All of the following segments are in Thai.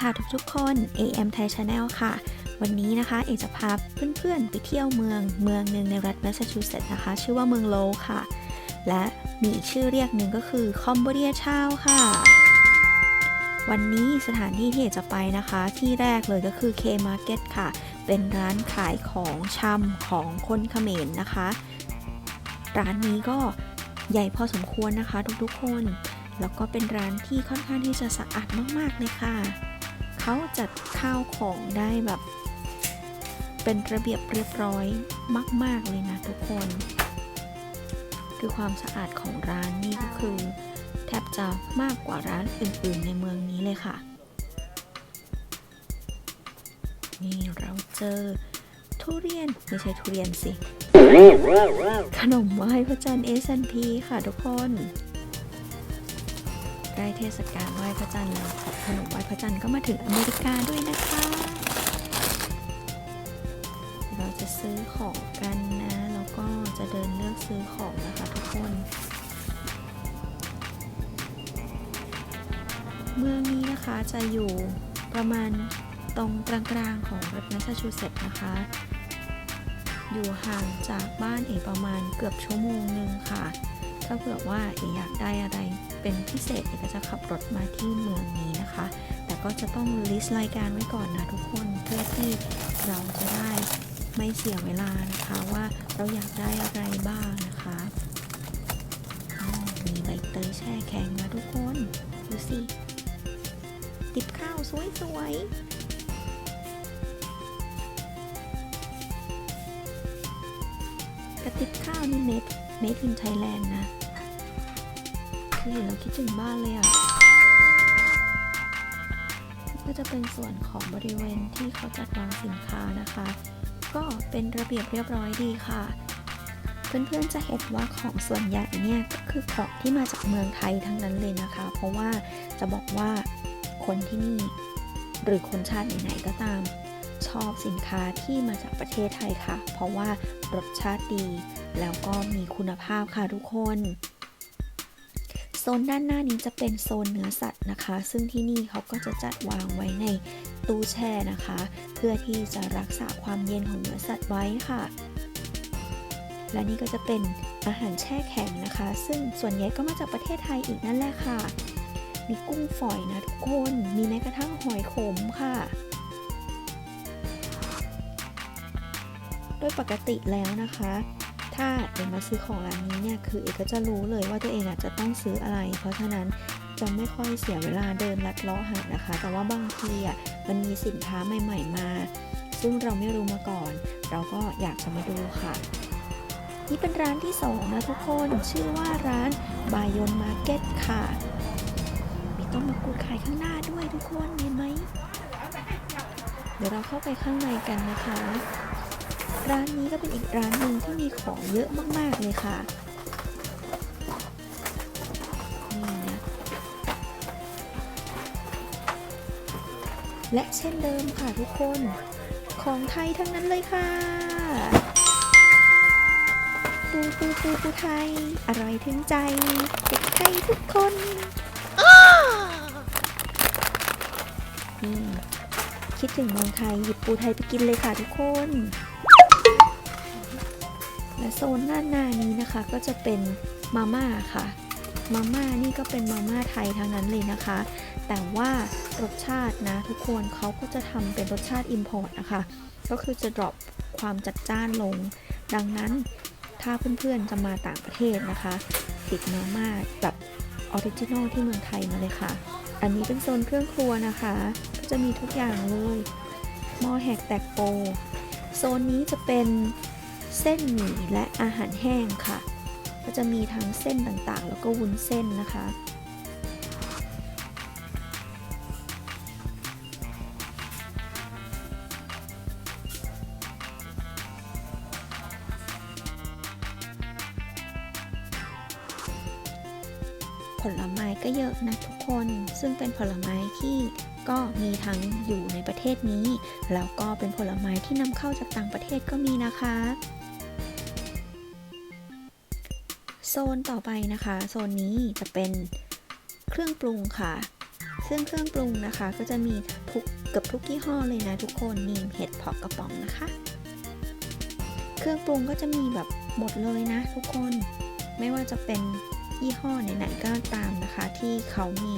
ค่ะทุกๆคน AM Thai Channel ค่ะ วันนี้นะคะเอกจะพาเพื่อนๆไปเที่ยวเมืองเมืองหนึ่งในรัฐแมสซาชูเซตส์นะคะ ชื่อว่าเมืองโลค่ะ และมีชื่อเรียกหนึ่งก็คือคอมโบเดียชาวค่ะ วันนี้สถานที่ที่เอกจะไปนะคะ ที่แรกเลยก็คือ K Market ค่ะ เป็นร้านขายของชำของคนเขมรนะคะ ร้านนี้ก็ใหญ่พอสมควรนะคะ ทุกๆคนแล้วก็เป็นร้านที่ค่อนข้างที่จะสะอาดมาก ๆ เลยค่ะ เขาจัดข้าวของได้แบบ เป็นระเบียบเรียบร้อยมาก ๆ เลยนะทุกคน คือความสะอาดของร้านนี่ก็คือ แทบจะมากกว่าร้านอื่น ๆ ในเมืองนี้เลยค่ะ นี่เราเจอทุเรียน ไม่ใช่ทุเรียนสิ ขนมไหว้พระจันทร์ S&P ค่ะทุกคน ใกล้เทศกาลไหว้พระจันทร์แล้วขนมไหว้พระจันทร์ก็มาถึงอเมริกาด้วยนะคะ เราจะซื้อของกันนะแล้วก็จะเดินเลือกซื้อของนะคะทุกคน เมืองนี้นะคะจะอยู่ประมาณตรงกลางๆของรัฐแมสซาชูเซตส์นะคะ อยู่ห่างจากบ้านเอกประมาณเกือบชั่วโมงหนึ่งค่ะ ถ้าเผื่อว่าเออยากได้อะไรเป็นพิเศษเอก็จะขับรถมาที่เมืองนี้นะคะ แต่ก็จะต้องลิสต์รายการไว้ก่อนนะทุกคนเพื่อที่เราจะได้ไม่เสียเวลานะคะว่าเราอยากได้อะไรบ้างนะคะอ้าวมีใบเตยแช่แข็งนะทุกคนดูสิติบข้าวสวยๆกระติบข้าวนี่เม็ดเม็ดอินไทยแลนด์นะ คือเห็นเราคิดถึงบ้านเลยอะ่ะก็จะเป็นส่วนของบริเวณที่เขาจัดวางสินค้านะคะ ก็เป็นระเบียบเรียบร้อยดีค่ะ เพื่อนๆจะเห็นว่าของส่วนใหญ่เนี่ยก็คือของที่มาจากเมืองไทยทั้งนั้นเลยนะคะ เพราะว่าจะบอกว่าคนที่นี่หรือคนชาติไหนๆก็ตาม ชอบสินค้าที่มาจากประเทศไทยค่ะ เพราะว่ารสชาติดี แล้วก็มีคุณภาพค่ะทุกคน นด้านหน้านี้จะเป็นโซนเนื้อสัตว์นะคะ ซึ่งที่นี่เขาก็จะจัดวางไว้ในตู้แช่นะคะ เพื่อที่จะรักษาความเย็นของเนื้อสัตว์ไว้ค่ะ และนี่ก็จะเป็นอาหารแช่แข็งนะคะ ซึ่งส่วนใหญ่ก็มาจากประเทศไทยอีกนั่นแหละค่ะ มีกุ้งฝอยนะทุกคน มีแม้กระทั่งหอยขมค่ะโดยปกติแล้วนะคะ ถ้าเอกมาซื้อของร้านนี้เนี่ยคือเอกก็จะรู้เลยว่าตัวเองอาจจะต้องซื้ออะไร เพราะฉะนั้นจะไม่ค่อยเสียเวลาเดินลัดเลาะหานะคะ แต่ว่าบางทีอะมันมีสินค้าใหม่ ๆ มา ซึ่งเราไม่รู้มาก่อน เราก็อยากจะมาดูค่ะ นี่เป็นร้านที่สองนะทุกคนชื่อว่าร้านบายอนมาร์เก็ตค่ะ มีต้นมะกรูดขายข้างหน้าด้วยทุกคนเห็นไหมเดี๋ยวเราเข้าไปข้างในกันนะคะ ร้านนี้ก็เป็นอีกร้านหนึ่งที่มีของเยอะมาก ๆ เลยค่ะ นี่นะ และเช่นเดิมค่ะทุกคน ของไทยทั้งนั้นเลยค่ะ ปูปูปูปูไทย อร่อยถึงใจเด็กไทยทุกคนนี่คิดถึงเมืองไทยหยิบปูไทยไปกินเลยค่ะทุกคน และโซนด้านหน้านี้นะคะก็จะเป็นมาม่าค่ะ มาม่านี่ก็เป็นมาม่าไทยทั้งนั้นเลยนะคะ แต่ว่ารสชาตินะทุกคนเขาก็จะทำเป็นรสชาติ Import นะคะ ก็คือจะ drop ความจัดจ้านลง ดังนั้นถ้าเพื่อนๆจะมาต่างประเทศนะคะ ติดมาม่าแบบออริจินอลที่เมืองไทยมาเลยค่ะ อันนี้เป็นโซนเครื่องครัวนะคะ ก็จะมีทุกอย่างเลยหม้อแหกแตกโปโซนนี้จะเป็น เส้นหมี่และอาหารแห้งค่ะ ก็จะมีทั้งเส้นต่างๆ แล้วก็วุ้นเส้นนะคะ ผลไม้ก็เยอะนะทุกคนซึ่งเป็นผลไม้ที่ก็มีทั้งอยู่ในประเทศนี้ แล้วก็เป็นผลไม้ที่นำเข้าจากต่างประเทศก็มีนะคะ โซนต่อไปนะคะ โซนนี้จะเป็นเครื่องปรุงค่ะ ซึ่งเครื่องปรุงนะคะก็จะมีทุกเกือบทุกยี่ห้อเลยนะทุกคนนี่เห็ดเผาะกระป๋องนะคะ เครื่องปรุงก็จะมีแบบหมดเลยนะทุกคนไม่ว่าจะเป็นยี่ห้อไหนๆก็ตามนะคะ ที่เขามี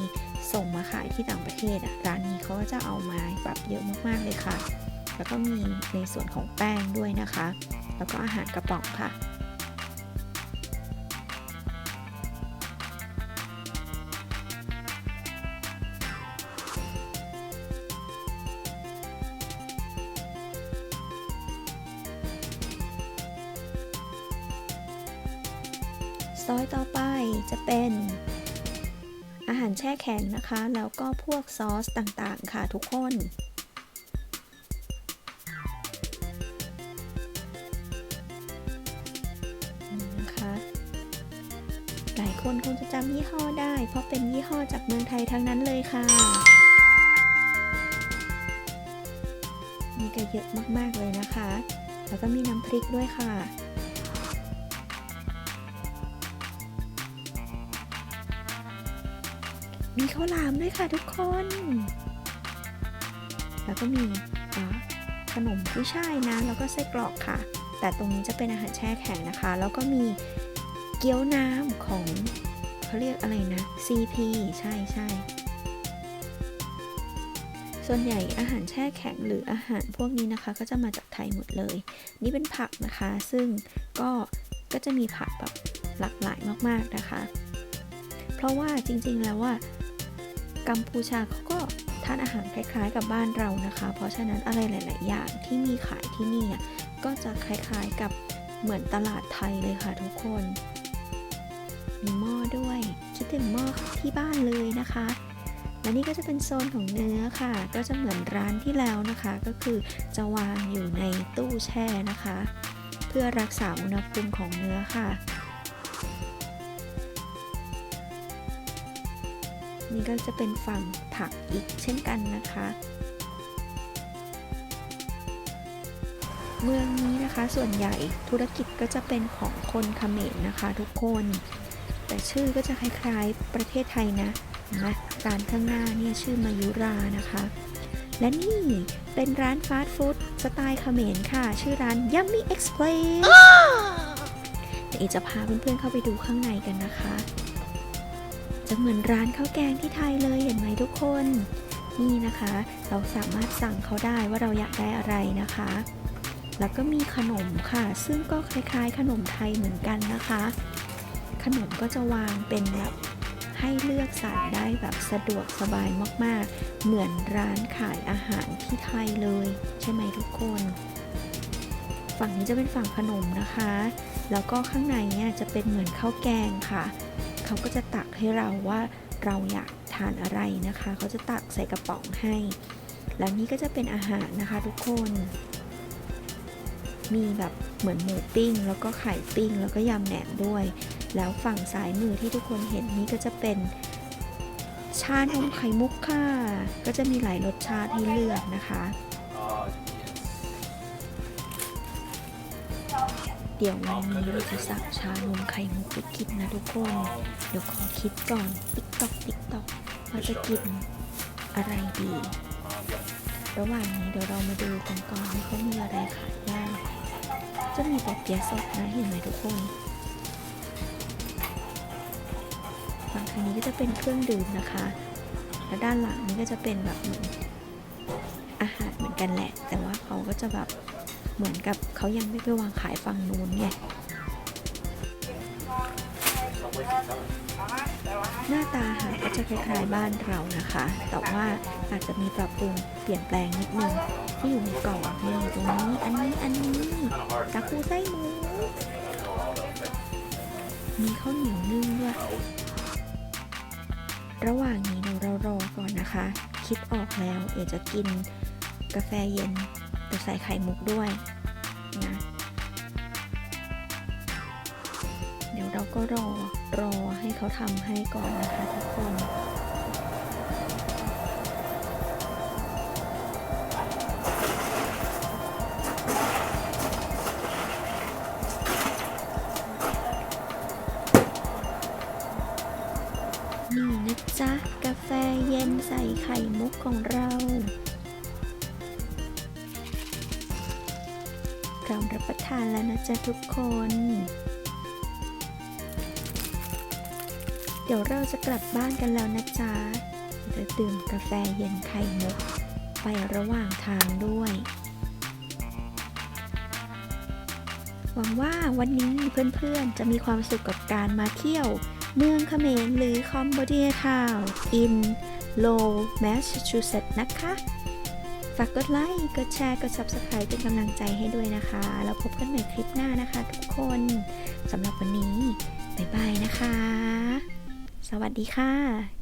ส่งมาขายที่ต่างประเทศอะร้านนี้เขาก็จะเอามาแบบเยอะมากๆเลยค่ะ แล้วก็มีในส่วนของแป้งด้วยนะคะ แล้วก็อาหารกระป๋องค่ะ อยต่อไปจะเป็นอาหารแช่แข็งนะคะ แล้วก็พวกซอสต่างๆ ค่ะทุกคน นะคะหลายคนคงจะจำยี่ห้อได้ เพราะเป็นยี่ห้อจากเมืองไทยทั้งนั้นเลยค่ะ นี่ก็เยอะมากๆเลยนะคะ แล้วก็มีน้ำพริกด้วยค่ะ มีข้าวหลามด้วยค่ะทุกคน แล้วก็มีขนมกุ้ยช่ายนะแล้วก็ไส้กรอกค่ะ แต่ตรงนี้จะเป็นอาหารแช่แข็งนะคะ แล้วก็มีเกี๊ยวน้ำของเขาเรียกอะไรนะ CP ใช่ใช่ส่วนใหญ่อาหารแช่แข็งหรืออาหารพวกนี้นะคะ ก็จะมาจากไทยหมดเลย นี่เป็นผักนะคะ ซึ่งก็ก็จะมีผักแบบหลากหลายมากๆนะคะ เพราะว่าจริงๆแล้วว่า กัมพูชาเขาก็ทานอาหารคล้ายๆกับบ้านเรานะคะ เพราะฉะนั้นอะไรหลาย ๆ อย่างที่มีขายที่นี่อะก็จะคล้ายๆกับเหมือนตลาดไทยเลยค่ะทุกคน มีหม้อด้วย คิดถึงหม้อที่บ้านเลยนะคะ และนี่ก็จะเป็นโซนของเนื้อค่ะ ก็จะเหมือนร้านที่แล้วนะคะ ก็คือจะวางอยู่ในตู้แช่นะคะ เพื่อรักษาอุณหภูมิของเนื้อค่ะ นี่ก็จะเป็นฝั่งผักอีกเช่นกันนะคะ เมืองนี้นะคะส่วนใหญ่ธุรกิจก็จะเป็นของคนเขมรนะคะทุกคน แต่ชื่อก็จะคล้ายๆประเทศไทยนะเห็นไหมร้านข้างหน้าเนี่ยชื่อมายุรานะคะ และนี่เป็นร้านฟาสต์ฟู้ดสไตล์เขมรค่ะ ชื่อร้าน Yummy Express เดี๋ยวเอจะพาเพื่อนๆเข้าไปดูข้างในกันนะคะ จะเหมือนร้านข้าวแกงที่ไทยเลยเห็นไหมทุกคน นี่นะคะ เราสามารถสั่งเขาได้ว่าเราอยากได้อะไรนะคะ แล้วก็มีขนมค่ะ ซึ่งก็คล้ายๆ ขนมไทยเหมือนกันนะคะ ขนมก็จะวางเป็นแบบให้เลือกสั่งได้แบบสะดวกสบายมากๆ เหมือนร้านขายอาหารที่ไทยเลย ใช่ไหมทุกคน ฝั่งนี้จะเป็นฝั่งขนมนะคะ แล้วก็ข้างในเนี่ยจะเป็นเหมือนข้าวแกงค่ะ เขาก็จะตักให้เราว่าเราอยากทานอะไรนะคะ เขาจะตักใส่กระป๋องให้ แล้วนี่ก็จะเป็นอาหารนะคะทุกคน มีแบบเหมือนหมูปิ้ง แล้วก็ไข่ปิ้ง แล้วก็ยำแหนมด้วย แล้วฝั่งซ้ายมือที่ทุกคนเห็นนี้ก็จะเป็นชานมไข่มุกค่ะ ก็จะมีหลายรสชาติให้เลือกนะคะ เดี๋ยววันนี้เราจะสั่งชานมไข่มุกไปกินนะทุกคน เดี๋ยวขอคิดก่อน ติ๊กตอกติ๊กตอกว่าจะกินอะไรดี ระหว่างนี้เดี๋ยวเรามาดูกันก่อนว่าเขามีอะไรขายบ้าง จะมีปอเปี๊ยะสดนะเห็นไหมทุกคนฝั่งทางนี้ก็จะเป็นเครื่องดื่มนะคะ และด้านหลังนี้ก็จะเป็นแบบอาหารเหมือนกันแหละ แต่ว่าเขาก็จะแบบ เหมือนกับเขายังไม่ไปวางขายฝั่งนู้นไงหน้าตาอาหารก็จะคล้ายๆบ้านเรานะคะ แต่ว่าอาจจะมีปรับปรุงเปลี่ยนแปลงนิดนึงที่อยู่ในกล่องมีตรงนี้ อันนี้ อันนี้ตะคูไส้หมู มีข้าวเหนียวนึ่งด้วย ระหว่างนี้เรารอก่อนนะคะ คิดออกแล้วเอ๋จะกินกาแฟเย็นแต่ใส่ไข่มุกด้วย ก็รอรอให้เขาทำให้ก่อนนะคะทุกคนนี่ในจ๊ะ กาแฟเย็นใส่ไข่มุกของเราพร้อมรับประทานแล้วนะจ๊ะทุกคน ดี๋ยวเราจะกลับบ้านกันแล้วนะจ๊ะจะดื่มกาแฟเย็นไข่มุก ไประหว่างทางด้วย หวังว่าวันนี้เพื่อนๆ จะมีความสุขกับการมาเที่ยว เมืองเขมรหรือคอมโบเดียทาวน์ in Low Massachusetts นะคะ ฝากกดไลค์ กดแชร์ กด Subscribe เป็นกำลังใจให้ด้วยนะคะ แล้วพบกันใหม่คลิปหน้านะคะทุกคน สำหรับวันนี้ บ๊ายบายนะคะ สวัสดีค่ะ